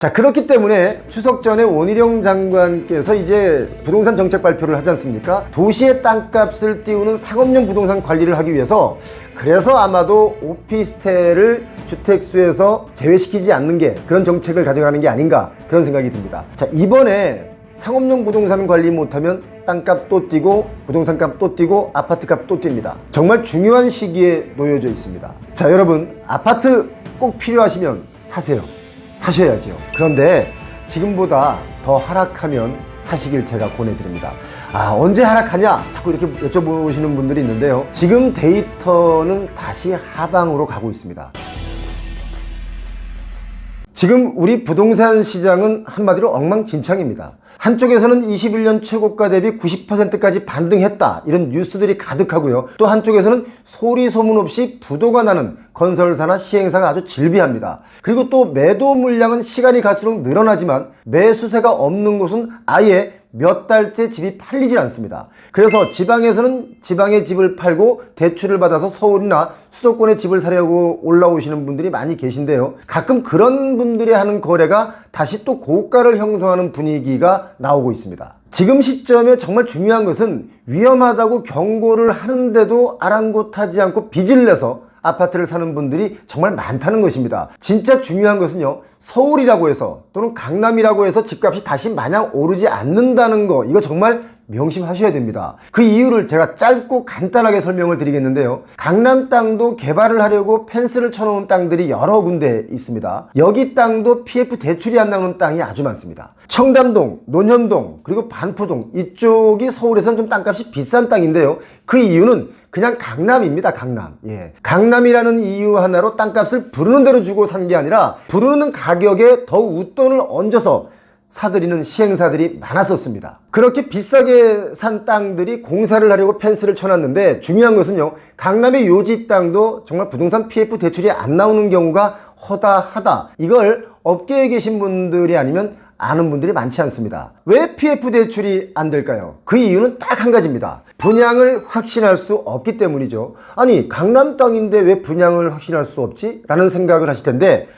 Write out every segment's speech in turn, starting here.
자, 그렇기 때문에 추석 전에 원희룡 장관께서 이제 부동산 정책 발표를 하지 않습니까? 도시의 땅값을 띄우는 상업용 부동산 관리를 하기 위해서 그래서 아마도 오피스텔을 주택수에서 제외시키지 않는 게 그런 정책을 가져가는 게 아닌가 그런 생각이 듭니다. 자, 이번에 상업용 부동산 관리 못하면 땅값 또 뛰고 부동산 값 또 뛰고 아파트 값 또 뜁니다. 정말 중요한 시기에 놓여져 있습니다. 자, 여러분 아파트 꼭 필요하시면 사세요. 사셔야죠. 그런데 지금보다 더 하락하면 사시길 제가 권해드립니다. 아, 언제 하락하냐? 자꾸 이렇게 여쭤보시는 분들이 있는데요. 지금 데이터는 다시 하방으로 가고 있습니다. 지금 우리 부동산 시장은 한마디로 엉망진창입니다. 한쪽에서는 21년 최고가 대비 90%까지 반등했다. 이런 뉴스들이 가득하고요. 또 한쪽에서는 소리 소문 없이 부도가 나는 건설사나 시행사가 아주 질비합니다. 그리고 또 매도 물량은 시간이 갈수록 늘어나지만 매수세가 없는 곳은 아예 몇 달째 집이 팔리질 않습니다. 그래서 지방에서는 지방의 집을 팔고 대출을 받아서 서울이나 수도권에 집을 사려고 올라오시는 분들이 많이 계신데요. 가끔 그런 분들이 하는 거래가 다시 또 고가를 형성하는 분위기가 나오고 있습니다. 지금 시점에 정말 중요한 것은 위험하다고 경고를 하는데도 아랑곳하지 않고 빚을 내서 아파트를 사는 분들이 정말 많다는 것입니다. 진짜 중요한 것은요. 서울이라고 해서 또는 강남이라고 해서 집값이 다시 마냥 오르지 않는다는 거 이거 정말 명심하셔야 됩니다. 그 이유를 제가 짧고 간단하게 설명을 드리겠는데요. 강남 땅도 개발을 하려고 펜스를 쳐놓은 땅들이 여러 군데 있습니다. 여기 땅도 PF 대출이 안 나오는 땅이 아주 많습니다. 청담동, 논현동, 그리고 반포동 이쪽이 서울에서는 좀 땅값이 비싼 땅인데요. 그 이유는 그냥 강남입니다. 강남. 예. 강남이라는 이유 하나로 땅값을 부르는 대로 주고 산 게 아니라 부르는 가격에 더 웃돈을 얹어서 사들이는 시행사들이 많았었습니다. 그렇게 비싸게 산 땅들이 공사를 하려고 펜스를 쳐놨는데 중요한 것은요. 강남의 요지 땅도 정말 부동산 PF 대출이 안 나오는 경우가 허다하다. 이걸 업계에 계신 분들이 아니면 아는 분들이 많지 않습니다. 왜 PF 대출이 안 될까요? 그 이유는 딱 한 가지입니다. 분양을 확신할 수 없기 때문이죠. 아니, 강남 땅인데 왜 분양을 확신할 수 없지? 라는 생각을 하실 텐데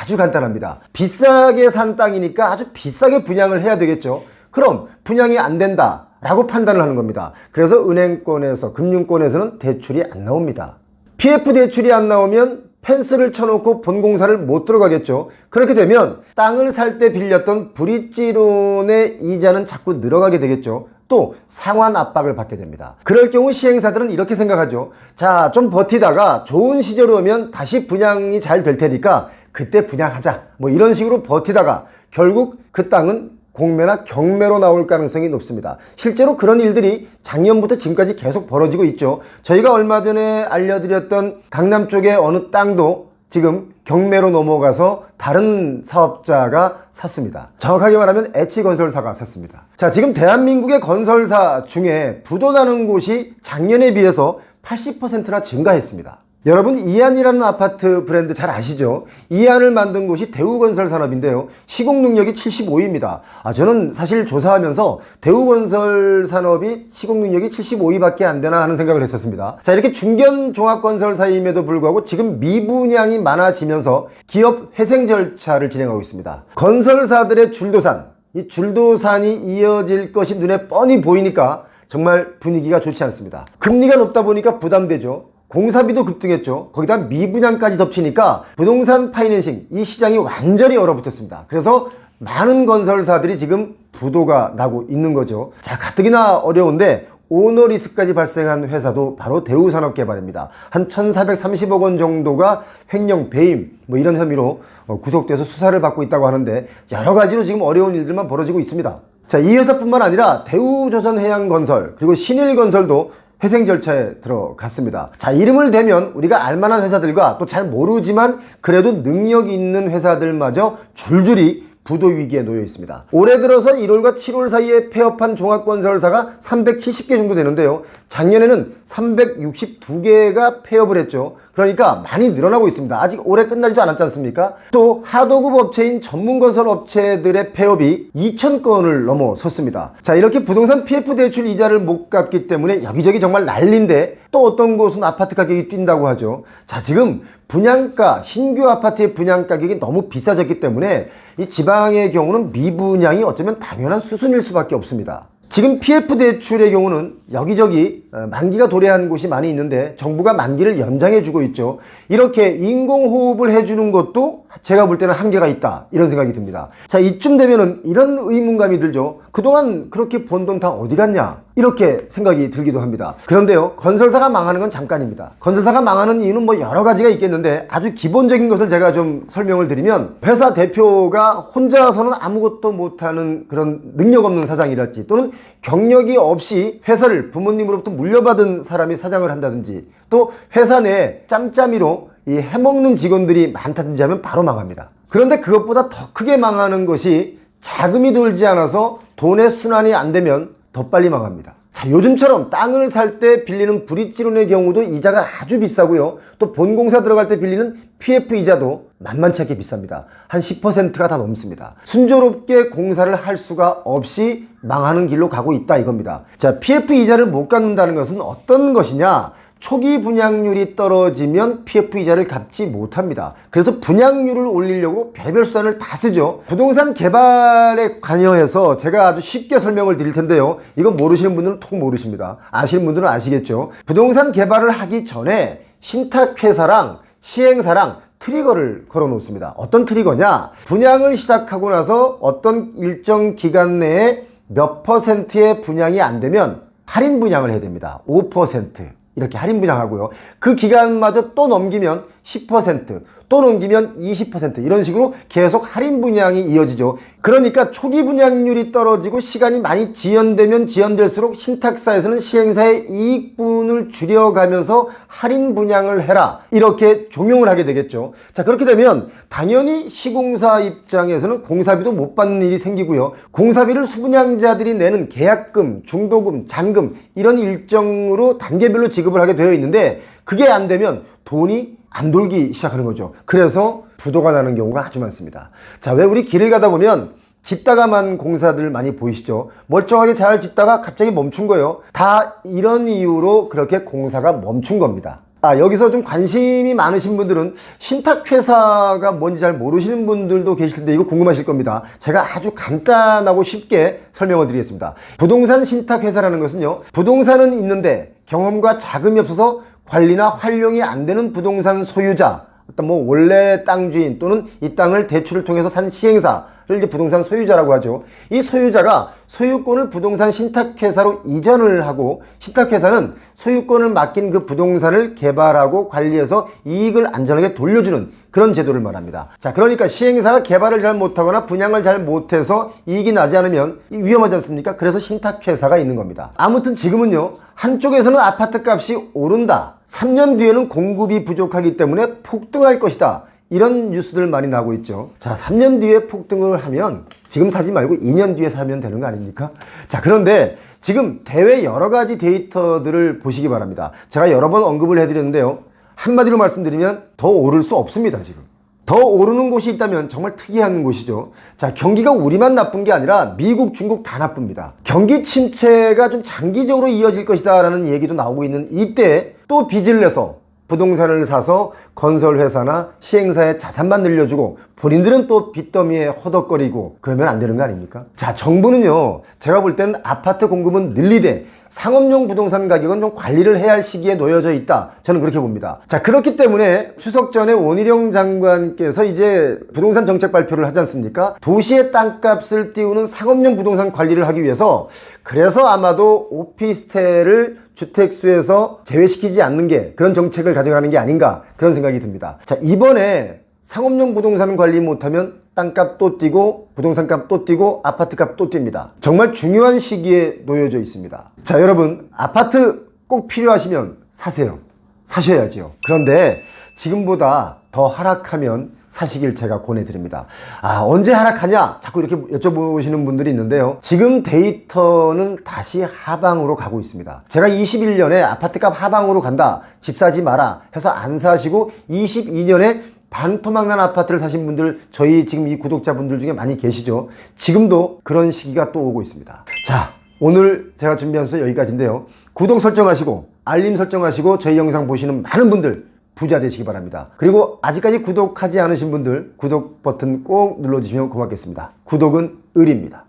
아주 간단합니다. 비싸게 산 땅이니까 아주 비싸게 분양을 해야 되겠죠. 그럼 분양이 안 된다. 라고 판단을 하는 겁니다. 그래서 은행권에서, 금융권에서는 대출이 안 나옵니다. PF 대출이 안 나오면 펜스를 쳐놓고 본공사를 못 들어가겠죠. 그렇게 되면 땅을 살 때 빌렸던 브릿지론의 이자는 자꾸 늘어가게 되겠죠. 또 상환 압박을 받게 됩니다. 그럴 경우 시행사들은 이렇게 생각하죠. 자, 좀 버티다가 좋은 시절 오면 다시 분양이 잘 될 테니까 그때 분양하자. 뭐 이런 식으로 버티다가 결국 그 땅은 공매나 경매로 나올 가능성이 높습니다. 실제로 그런 일들이 작년부터 지금까지 계속 벌어지고 있죠. 저희가 얼마 전에 알려드렸던 강남 쪽의 어느 땅도 지금 경매로 넘어가서 다른 사업자가 샀습니다. 정확하게 말하면 H건설사가 샀습니다. 자, 지금 대한민국의 건설사 중에 부도 나는 곳이 작년에 비해서 80%나 증가했습니다. 여러분 이안이라는 아파트 브랜드 잘 아시죠? 이안을 만든 곳이 대우건설 산업인데요. 시공 능력이 75위입니다. 아 저는 사실 조사하면서 대우건설 산업이 시공 능력이 75위밖에 안 되나 하는 생각을 했었습니다. 자 이렇게 중견 종합건설사임에도 불구하고 지금 미분양이 많아지면서 기업 회생 절차를 진행하고 있습니다. 건설사들의 줄도산, 이 줄도산이 이어질 것이 눈에 뻔히 보이니까 정말 분위기가 좋지 않습니다. 금리가 높다 보니까 부담되죠. 공사비도 급등했죠. 거기다 미분양까지 덮치니까 부동산 파이낸싱 이 시장이 완전히 얼어붙었습니다. 그래서 많은 건설사들이 지금 부도가 나고 있는 거죠. 자, 가뜩이나 어려운데 오너리스까지 발생한 회사도 바로 대우산업개발입니다. 한 1,430억 원 정도가 횡령, 배임 뭐 이런 혐의로 어, 구속돼서 수사를 받고 있다고 하는데 여러 가지로 지금 어려운 일들만 벌어지고 있습니다. 자, 이 회사뿐만 아니라 대우조선해양건설 그리고 신일건설도 회생 절차에 들어갔습니다. 자, 이름을 대면 우리가 알만한 회사들과 또 잘 모르지만 그래도 능력 있는 회사들마저 줄줄이 부도 위기에 놓여 있습니다. 올해 들어서 1월과 7월 사이에 폐업한 종합건설사가 370개 정도 되는데요. 작년에는 362개가 폐업을 했죠. 그러니까 많이 늘어나고 있습니다. 아직 올해 끝나지도 않았지 않습니까? 또 하도급 업체인 전문건설 업체들의 폐업이 2,000건을 넘어섰습니다. 자, 이렇게 부동산 PF 대출 이자를 못 갚기 때문에 여기저기 정말 난린데 또 어떤 곳은 아파트 가격이 뛴다고 하죠. 자, 지금 분양가, 신규 아파트의 분양 가격이 너무 비싸졌기 때문에 이 지방의 경우는 미분양이 어쩌면 당연한 수순일 수밖에 없습니다. 지금 PF 대출의 경우는 여기저기 어, 만기가 도래한 곳이 많이 있는데 정부가 만기를 연장해 주고 있죠. 이렇게 인공호흡을 해주는 것도 제가 볼 때는 한계가 있다. 이런 생각이 듭니다. 자, 이쯤 되면은 이런 의문감이 들죠. 그동안 그렇게 번 돈 다 어디 갔냐? 이렇게 생각이 들기도 합니다. 그런데요, 건설사가 망하는 건 잠깐입니다. 건설사가 망하는 이유는 뭐 여러 가지가 있겠는데 아주 기본적인 것을 제가 좀 설명을 드리면 회사 대표가 혼자서는 아무것도 못하는 그런 능력 없는 사장이랄지 또는 경력이 없이 회사를 부모님으로부터 물려받은 사람이 사장을 한다든지 또 회사 내 짬짬이로 이 해먹는 직원들이 많다든지 하면 바로 망합니다. 그런데 그것보다 더 크게 망하는 것이 자금이 돌지 않아서 돈의 순환이 안 되면 더 빨리 망합니다. 자, 요즘처럼 땅을 살 때 빌리는 브릿지론의 경우도 이자가 아주 비싸고요. 또 본공사 들어갈 때 빌리는 PF 이자도 만만치 않게 비쌉니다. 한 10%가 다 넘습니다. 순조롭게 공사를 할 수가 없이 망하는 길로 가고 있다 이겁니다. 자, PF 이자를 못 갚는다는 것은 어떤 것이냐? 초기 분양률이 떨어지면 PF 이자를 갚지 못합니다. 그래서 분양률을 올리려고 별의별 수단을 다 쓰죠. 부동산 개발에 관여해서 제가 아주 쉽게 설명을 드릴 텐데요. 이거 모르시는 분들은 통 모르십니다. 아시는 분들은 아시겠죠. 부동산 개발을 하기 전에 신탁회사랑 시행사랑 트리거를 걸어 놓습니다. 어떤 트리거냐? 분양을 시작하고 나서 어떤 일정 기간 내에 몇 퍼센트의 분양이 안 되면 할인 분양을 해야 됩니다. 5%. 이렇게 할인 분양하고요. 그 기간마저 또 넘기면 10%, 또 넘기면 20% 이런 식으로 계속 할인 분양이 이어지죠. 그러니까 초기 분양률이 떨어지고 시간이 많이 지연되면 지연될수록 신탁사에서는 시행사의 이익분을 줄여가면서 할인 분양을 해라. 이렇게 종용을 하게 되겠죠. 자, 그렇게 되면 당연히 시공사 입장에서는 공사비도 못 받는 일이 생기고요. 공사비를 수분양자들이 내는 계약금, 중도금, 잔금 이런 일정으로 단계별로 지급을 하게 되어 있는데 그게 안 되면 돈이 안 돌기 시작하는 거죠. 그래서 부도가 나는 경우가 아주 많습니다. 자, 왜 우리 길을 가다 보면 짓다가만 공사들 많이 보이시죠? 멀쩡하게 잘 짓다가 갑자기 멈춘 거예요. 다 이런 이유로 그렇게 공사가 멈춘 겁니다. 아, 여기서 좀 관심이 많으신 분들은 신탁회사가 뭔지 잘 모르시는 분들도 계실 텐데 이거 궁금하실 겁니다. 제가 아주 간단하고 쉽게 설명을 드리겠습니다. 부동산 신탁회사라는 것은요, 부동산은 있는데 경험과 자금이 없어서 관리나 활용이 안 되는 부동산 소유자, 어떤 뭐 원래 땅 주인 또는 이 땅을 대출을 통해서 산 시행사를 이제 부동산 소유자라고 하죠. 이 소유자가 소유권을 부동산 신탁회사로 이전을 하고 신탁회사는 소유권을 맡긴 그 부동산을 개발하고 관리해서 이익을 안전하게 돌려주는 그런 제도를 말합니다. 자, 그러니까 시행사가 개발을 잘 못하거나 분양을 잘 못해서 이익이 나지 않으면 위험하지 않습니까? 그래서 신탁회사가 있는 겁니다. 아무튼 지금은요, 한쪽에서는 아파트 값이 오른다. 3년 뒤에는 공급이 부족하기 때문에 폭등할 것이다. 이런 뉴스들 많이 나오고 있죠. 자, 3년 뒤에 폭등을 하면 지금 사지 말고 2년 뒤에 사면 되는 거 아닙니까? 자, 그런데 지금 대외 여러 가지 데이터들을 보시기 바랍니다. 제가 여러 번 언급을 해드렸는데요. 한마디로 말씀드리면 더 오를 수 없습니다, 지금. 더 오르는 곳이 있다면 정말 특이한 곳이죠. 자, 경기가 우리만 나쁜 게 아니라 미국, 중국 다 나쁩니다. 경기 침체가 좀 장기적으로 이어질 것이다 라는 얘기도 나오고 있는 이때 또 빚을 내서 부동산을 사서 건설회사나 시행사의 자산만 늘려주고 본인들은 또 빚더미에 허덕거리고 그러면 안 되는 거 아닙니까? 자, 정부는요, 제가 볼 때는 아파트 공급은 늘리되 상업용 부동산 가격은 좀 관리를 해야 할 시기에 놓여져 있다. 저는 그렇게 봅니다. 자, 그렇기 때문에 추석 전에 원희룡 장관께서 이제 부동산 정책 발표를 하지 않습니까? 도시의 땅값을 띄우는 상업용 부동산 관리를 하기 위해서 그래서 아마도 오피스텔을 주택수에서 제외시키지 않는 게 그런 정책을 가져가는 게 아닌가 그런 생각이 듭니다. 자, 이번에 상업용 부동산 관리 못하면 땅값 또 뛰고 부동산 값 또 뛰고 아파트 값 또 뜁니다. 정말 중요한 시기에 놓여져 있습니다. 자, 여러분 아파트 꼭 필요하시면 사세요. 사셔야지요. 그런데 지금보다 더 하락하면 사시길 제가 권해드립니다. 아, 언제 하락하냐? 자꾸 이렇게 여쭤보시는 분들이 있는데요. 지금 데이터는 다시 하방으로 가고 있습니다. 제가 21년에 아파트값 하방으로 간다. 집 사지 마라. 해서 안 사시고 22년에 반토막 난 아파트를 사신 분들 저희 지금 이 구독자분들 중에 많이 계시죠. 지금도 그런 시기가 또 오고 있습니다. 자, 오늘 제가 준비한 수 여기까지인데요. 구독 설정하시고 알림 설정하시고 저희 영상 보시는 많은 분들 부자 되시기 바랍니다. 그리고 아직까지 구독하지 않으신 분들 구독 버튼 꼭 눌러주시면 고맙겠습니다. 구독은 을입니다.